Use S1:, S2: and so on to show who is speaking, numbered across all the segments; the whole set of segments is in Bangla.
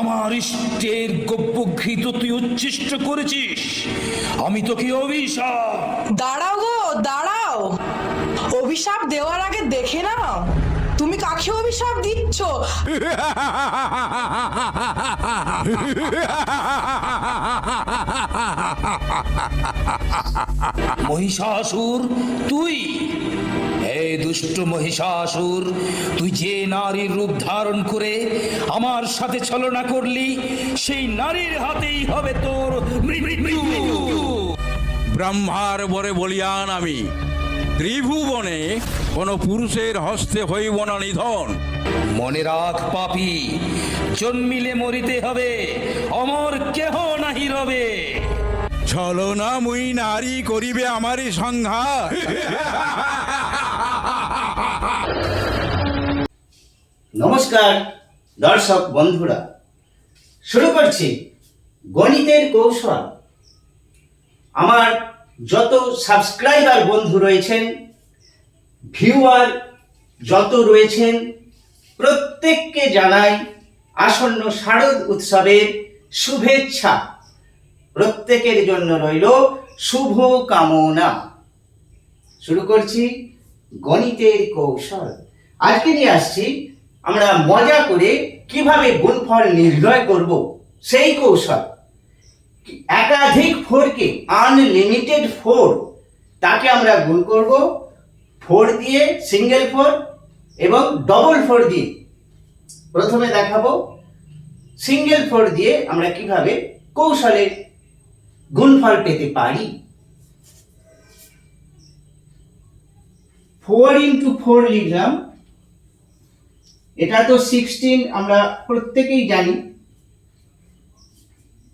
S1: আমার ইষ্টের ঘৃত তুই উচ্ছিষ্ট করেছিস আমি তোকে অভিশাপ
S2: দাঁড়াও গো দাঁড়াও অভিশাপ দেওয়ার আগে দেখে নাও তুমি কাকে অভিশাপ দিচ্ছ
S1: মহিষাসুর তুই দুষ্ট মহিষাসুর তুই যে নারীর রূপ ধারণ করে আমার সাথে ছলনা করলি সেই নারীর হাতেই হবে তোর
S3: ব্রহ্মার বরে বলিয়ান আমি ত্রিভুবনে কোনো পুরুষের হস্তে হইব না নিধন
S1: মনে রাখ পাপি জন্মিলে মরিতে হবে অমর কেহ নাহি রবে
S3: ছলনা মুই নারী করিবে আমারই সংঘাত
S4: নমস্কার দর্শক বন্ধুরা শুরু করছি গণিতের কৌশল আমার যত সাবস্ক্রাইবার বন্ধু রয়েছেন ভিউয়ার যত রয়েছেন প্রত্যেককে জানাই আসন্ন শারদ উৎসবের শুভেচ্ছা প্রত্যেকের জন্য রইল শুভ কামনা শুরু করছি গণিতের কৌশল আজকে নিয়ে আসছি আমরা মজা করে কিভাবে গুণফল নির্ণয় করব সেই কৌশল একাধিক ফোরকে আনলিমিটেড ফোর তাকে আমরা গুণ করব ফোর দিয়ে সিঙ্গেল ফোর এবং ডবল ফোর দিয়ে প্রথমে দেখাবো সিঙ্গেল ফোর দিয়ে আমরা কিভাবে কৌশলের গুণফল পেতে পারি ফোর ইন্টু ফোর লিখলাম এটা তো সিক্সটিন আমরা প্রত্যেকেই জানি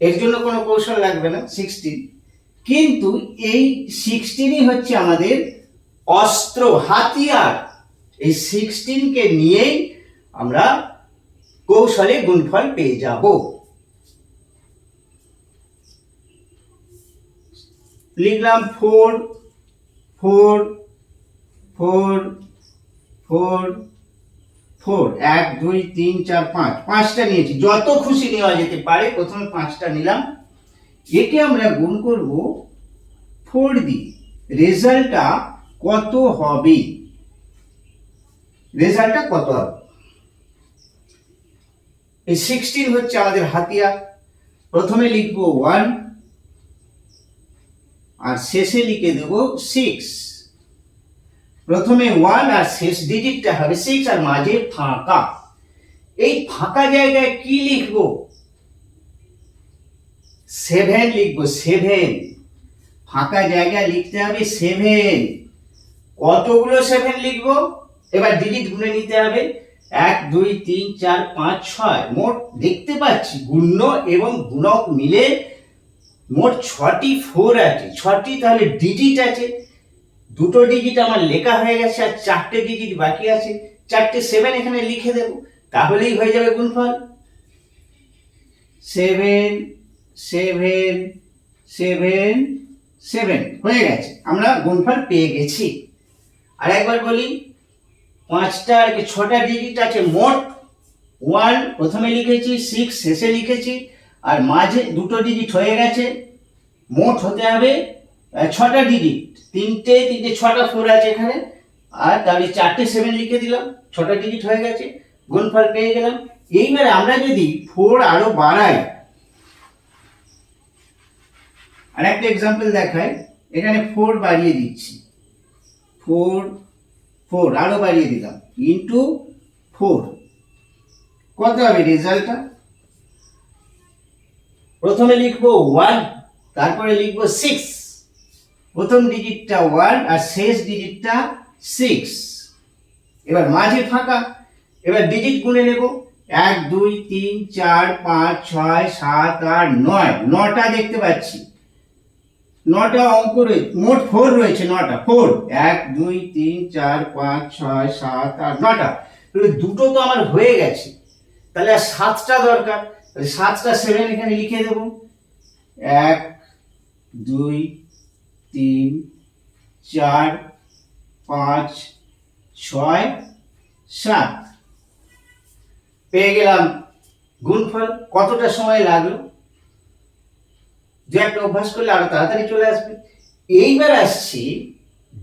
S4: এর জন্য কোনো কৌশল লাগবে না সিক্সটিন কিন্তু এই সিক্সটিনই হচ্ছে আমাদের অস্ত্র হাতিয়ার এই সিক্সটিনকে নিয়েই আমরা কৌশলে গুণফল পেয়ে যাব লিখলাম four four four four four এক দুই তিন চার পাঁচ পাঁচটা নিয়েছি যত খুশি নেওয়া যেতে পারে প্রথমে পাঁচটা নিলাম একে আমরা গুণ করব ফোর দিয়ে রেজাল্টটা কত হবে রেজাল্টটা কত হবে এই সিক্সটিন হচ্ছে আমাদের হাতিয়ার প্রথমে লিখব ওয়ান আর শেষে লিখে দেব সিক্স প্রথমে ওয়ান আর শেষ ডিজিটটা হবে সিক্স আর মাঝে ফাঁকা এই ফাঁকা জায়গায় কি লিখব সেভেন লিখব সেভেন ফাঁকা জায়গায় লিখতে হবে সেভেন কতগুলো সেভেন লিখব এবার ডিজিট গুনে নিতে হবে এক দুই তিন চার পাঁচ ছয় মোট দেখতে পাচ্ছি গুণ্য এবং গুণক মিলে মোট ছটি ফোর আছে ছটি তাহলে ডিজিট আছে দুটো ডিজিট আমার লেখা হয়ে গেছে আর চারটে ডিজিট বাকি আছে চারটে সেভেন এখানে লিখে দেব তাহলেই হয়ে যাবে ফল সেভেন সেভেন সেভেন সেভেন হয়ে গেছে আমরা গুণফল পেয়ে গেছি আর একবার বলি পাঁচটা আর কি ছটা ডিজিট আছে মোট ওয়ান প্রথমে লিখেছি সিক্স শেষে লিখেছি আর মাঝে দুটো ডিজিট হয়ে গেছে মোট হতে হবে ছটা ডিজিট তিনটে তিনটে ছটা ফোর আছে এখানে আর তাহলে চারটে সেভেন লিখে দিলাম ছটা ডিজিট হয়ে গেছে গুণফল পেয়ে গেলাম এইবার আমরা যদি ফোর আরও বাড়াই আর একটা এক্সাম্পল দেখাই এখানে ফোর বাড়িয়ে দিচ্ছি ফোর ফোর আরও বাড়িয়ে দিলাম ইন্টু ফোর কত হবে রেজাল্টটা প্রথমে লিখবো ওয়ান তারপরে লিখবো সিক্স প্রথম ডিজিটটা ওয়ান আর শেষ ডিজিটটা সিক্স এবার মাঝে ফাঁকা এবার ডিজিট গুনে নেব এক দুই তিন চার পাঁচ ছয় সাত আট নয় নটা দেখতে পাচ্ছি নটা অঙ্ক রয়েছে মোট ফোর রয়েছে নটা ফোর এক দুই তিন চার পাঁচ ছয় সাত আট নটা দুটো তো আমার হয়ে গেছে তাহলে আর সাতটা দরকার সাতটা সেভেন এখানে লিখে দেব এক দুই তিন চার পাঁচ ছয় সাত পেয়ে গেলাম গুণফল কতটা সময় লাগলো দু একটা অভ্যাস করলে আরো তাড়াতাড়ি চলে আসবে এইবার আসছি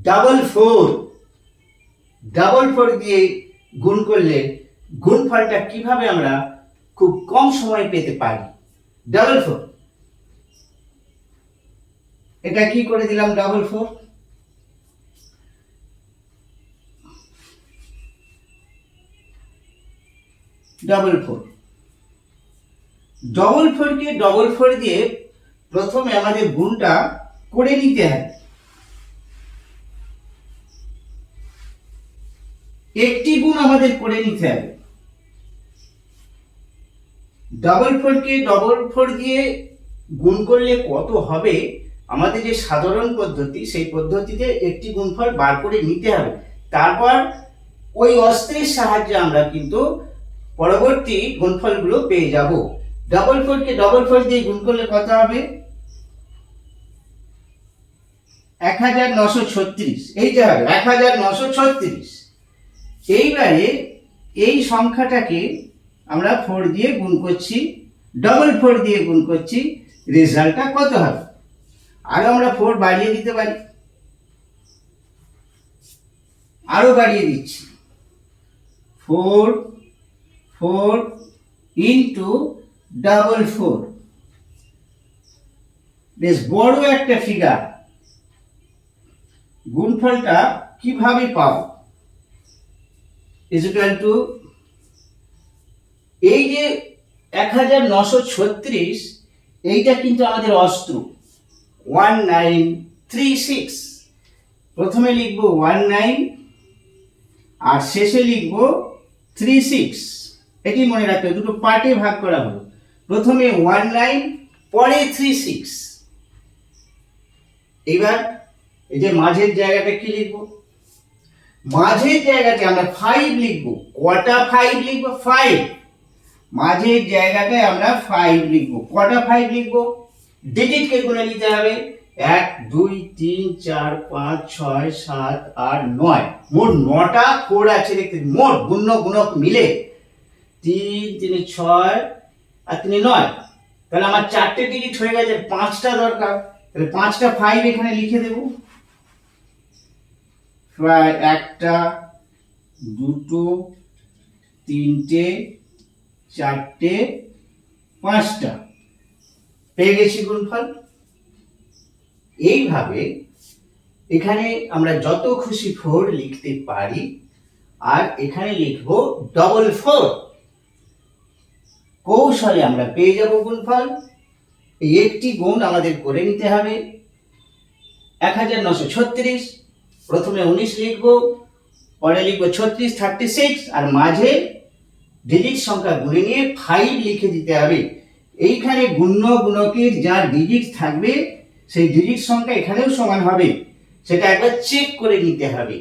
S4: ডাবল ফোর ডাবল ফোর দিয়ে গুণ করলে গুণফলটা কিভাবে আমরা খুব কম সময়ে পেতে পারি ডাবল ফোর এটা কি করে দিলাম double four double four double দিয়ে ডবল ফোর দিয়ে প্রথমে আমাদের গুণটা করে নিতে হয় একটি গুণ আমাদের করে নিতে হবে ডবল ফোরকে ডবল ফোর দিয়ে গুণ করলে কত হবে আমাদের যে সাধারণ পদ্ধতি সেই পদ্ধতিতে একটি গুণফল বার করে নিতে হবে তারপর ওই অস্ত্রের সাহায্যে আমরা কিন্তু পরবর্তী গুণফলগুলো পেয়ে যাব ডবল ফোরকে ডবল ফোর দিয়ে গুণ করলে কত হবে এক হাজার নশো ছত্রিশ যে হবে এক হাজার নশো ছত্রিশ এইবারে এই সংখ্যাটাকে আমরা ফোর দিয়ে গুণ করছি ডবল ফোর দিয়ে গুণ করছি রেজাল্টটা কত হবে আরো আমরা ফোর বাড়িয়ে দিতে পারি আরো বাড়িয়ে দিচ্ছি four four into double four বেশ বড় একটা ফিগার গুণফলটা কিভাবে পাও ইজিক্যাল টু এই যে এক হাজার নশো ছত্রিশ এইটা কিন্তু আমাদের অস্ত্র ওয়ান নাইন থ্রি সিক্স প্রথমে লিখব ওয়ান নাইন আর শেষে লিখব থ্রি সিক্স এটি মনে রাখতে হবে দুটো পার্টে ভাগ করা হলো প্রথমে ওয়ান নাইন পরে থ্রি সিক্স এবার এই যে মাঝের জায়গাটা কি লিখব মাঝের জায়গাতে আমরা ফাইভ লিখব কটা ফাইভ লিখব ফাইভ মাঝের জায়গাটায় আমরা ফাইভ লিখব কটা ফাইভ লিখবো ডিজিটকে গুণে নিতে হবে এক দুই তিন চার পাঁচ ছয় সাত আট নয় মোট নটা কোড আছে দেখতে মোট গুণ গুণক মিলে তিন তিন ছয় আর তিনি নয় তাহলে আমার চারটে ডিজিট হয়ে গেছে পাঁচটা দরকার তাহলে পাঁচটা ফাইভ এখানে লিখে দেব প্রায় একটা দুটো তিনটে চারটে পাঁচটা পেয়ে গেছি গুণফল এইভাবে এখানে আমরা যত খুশি ফোর লিখতে পারি আর এখানে লিখব ডবল ফোর কৌশলে আমরা পেয়ে যাব গুণফল এই একটি গুণ আমাদের করে নিতে হবে এক হাজার নশো ছত্রিশ প্রথমে উনিশ লিখব পরে লিখব ছত্রিশ থার্টি সিক্স আর মাঝে ডিজিট সংখ্যা গুণে নিয়ে ফাইভ লিখে দিতে হবে এইখানে গুণ্য গুণকের যা ডিজিট থাকবে সেই ডিজিট সংখ্যা এখানেও সমান হবে সেটা একবার চেক করে নিতে হবে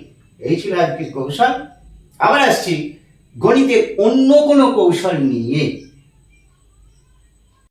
S4: এই ছিল আজকের কৌশল আবার আসছি গণিতে অন্য কোনো কৌশল নিয়ে